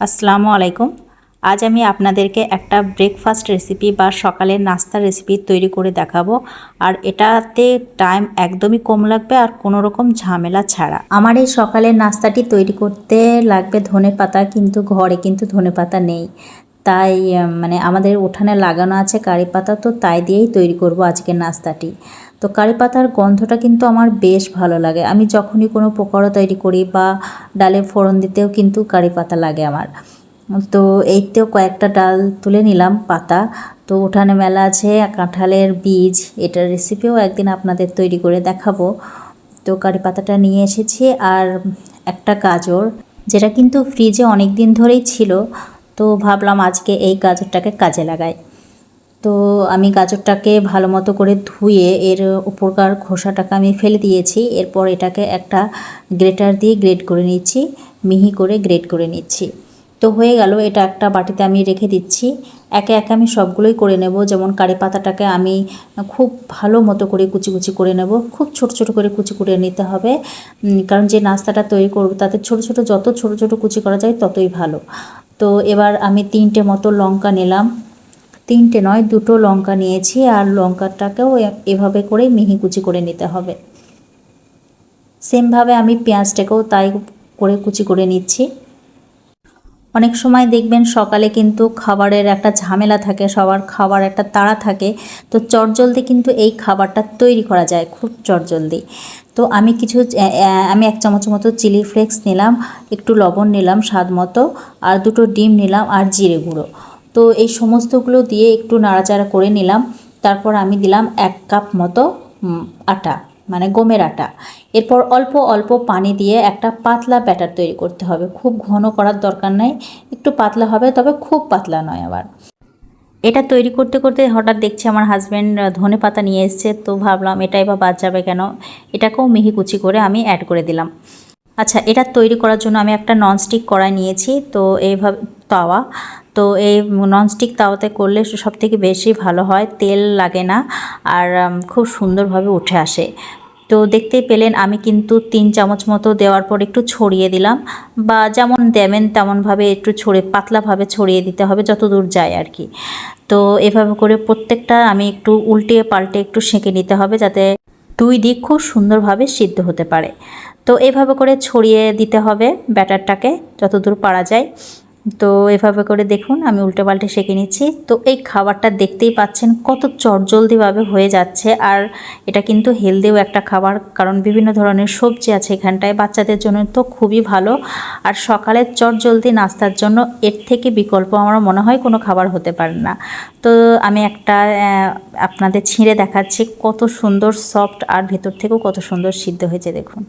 আসসালামু আলাইকুম। আজ আমি আপনাদেরকে একটা ব্রেকফাস্ট রেসিপি বা সকালের নাস্তার রেসিপি তৈরি করে দেখাবো। আর এটাতে টাইম একদমই কম লাগবে আর কোনো রকম ঝামেলা ছাড়া। আমার এই সকালের নাস্তাটি তৈরি করতে লাগবে ধনে পাতা কিন্তু ঘরে কিন্তু ধনে পাতা নেই। তাই মানে আমাদের উঠানে লাগানো আছে কারি পাতা, তো তাই দিয়েই তৈরি করব আজকের নাস্তাটি। তো কারি পাতার গন্ধটা কিন্তু আমার বেশ ভালো লাগে। আমি যখনই কোনো পকোড়া তৈরি করি বা ডালে ফোড়ন দিতেও কিন্তু কারি পাতা লাগে আমার। তো এইতেও কয়েকটা ডাল তুলে নিলাম পাতা। তো উঠানে মেলা আছে কাঁঠালের বীজ, এটার রেসিপিও একদিন আপনাদের তৈরি করে দেখাবো। তো কারি পাতাটা নিয়ে এসেছি, আর একটা গাজর, যেটা কিন্তু ফ্রিজে অনেক দিন ধরেই ছিল। তো ভাবলাম আজকে এই গাজরটাকে কাজে লাগাই। তো আমি গাজরটাকে ভালো মতো করে ধুয়ে এর উপরকার খোসাটাকে আমি ফেলে দিয়েছি। এরপর এটাকে একটা গ্রেটার দিয়ে গ্রেট করে নিচ্ছি, মিহি করে গ্রেট করে নিচ্ছি। তো হয়ে গেল, এটা একটা বাটিতে আমি রেখে দিচ্ছি। একে একে আমি সবগুলোই করে নেব। যেমন কারি পাতাটাকে আমি খুব ভালো মতো করে কুচি কুচি করে নেব। খুব ছোট ছোট করে কুচি করে নিতে হবে। কারণ যে নাস্তাটা তৈরি করব, তাতে ছোট ছোট, যত ছোট ছোট কুচি করা যায় ততই ভালো। তো এবার আমি তিনটে মতো লঙ্কা নিলাম। তিনটে নয়, দুটো লঙ্কা নিয়েছি আর লঙ্কাটাকেও এভাবে করে মিহি কুচি করে নিতে হবে। সেমভাবে আমি পেঁয়াজটাকেও তাই করে কুচি করে নিচ্ছি। অনেক সময় দেখবেন সকালে কিন্তু খাবারের একটা ঝামেলা থাকে, সবার খাবার একটা তাড়া থাকে। তো চটজলদি কিন্তু এই খাবারটা তৈরি করা যায়, খুব চটজলদি। তো আমি কিছু আমি এক চামচ মতো চিলি ফ্লেক্স নিলাম, একটু লবণ নিলাম স্বাদ মতো, আর দুটো ডিম নিলাম আর জিরে গুঁড়ো। তো এই সমস্তগুলো দিয়ে একটু নাড়াচাড়া করে নিলাম, তারপর আমি দিলাম এক কাপ মতো আটা মানে গমের আটা। এরপর অল্প অল্প পানি দিয়ে একটা পাতলা ব্যাটার তৈরি করতে হবে। খুব ঘন করার দরকার নাই, একটু পাতলা হবে, তবে খুব পাতলা নয় আবার। এটা তৈরি করতে করতে হঠাৎ দেখছি আমার হাজব্যান্ড ধনে পাতা নিয়ে এসছে। তো ভাবলাম, এটাই বা বাদ যাবে কেন? এটাকেও মিহি কুচি করে আমি অ্যাড করে দিলাম। আচ্ছা এটা তৈরি করার জন্য আমি একটা ননস্টিক কড়াই নিয়েছি। তো এইভাবে, তাওয়া। তো এই ননস্টিক তাওয়াতে করলে সব থেকে বেশি ভালো হয়। তেল লাগে না, আর খুব সুন্দরভাবে উঠে আসে। তো দেখতেই পেলেন আমি কিন্তু তিন চামচ মতো দেওয়ার পর একটু ছড়িয়ে দিলাম বা যেমন দেবেন তেমনভাবে একটু ছড়ে, পাতলাভাবে ছড়িয়ে দিতে হবে যত দূর যায় আর কি। তো এভাবে করে প্রত্যেকটা আমি একটু উল্টে পাল্টে একটু সেঁকে নিতে হবে যাতে দুই দিক খুব সুন্দরভাবে সিদ্ধ হতে পারে। তো এভাবে করে ছড়িয়ে দিতে হবে ব্যাটারটাকে যতদূর পারা যায়। তো এভাবে করে দেখুন, আমি উল্টে পাল্টে সেঁকে নিচ্ছি। তো এই খাবারটা দেখতেই পাচ্ছেন কত চটজলদিভাবে হয়ে যাচ্ছে। আর এটা কিন্তু হেলদিও একটা খাবার, কারণ বিভিন্ন ধরনের সবজি আছে এখানটায়, বাচ্চাদের জন্য তো খুবই ভালো। আর সকালের চটজলদি নাস্তার জন্য এর থেকে বিকল্প আমার মনে হয় কোনো খাবার হতে পারে না। তো আমি একটা আপনাদের ছিঁড়ে দেখাচ্ছি কত সুন্দর সফট আর ভেতর থেকেও কত সুন্দর সিদ্ধ হয়েছে, দেখুন।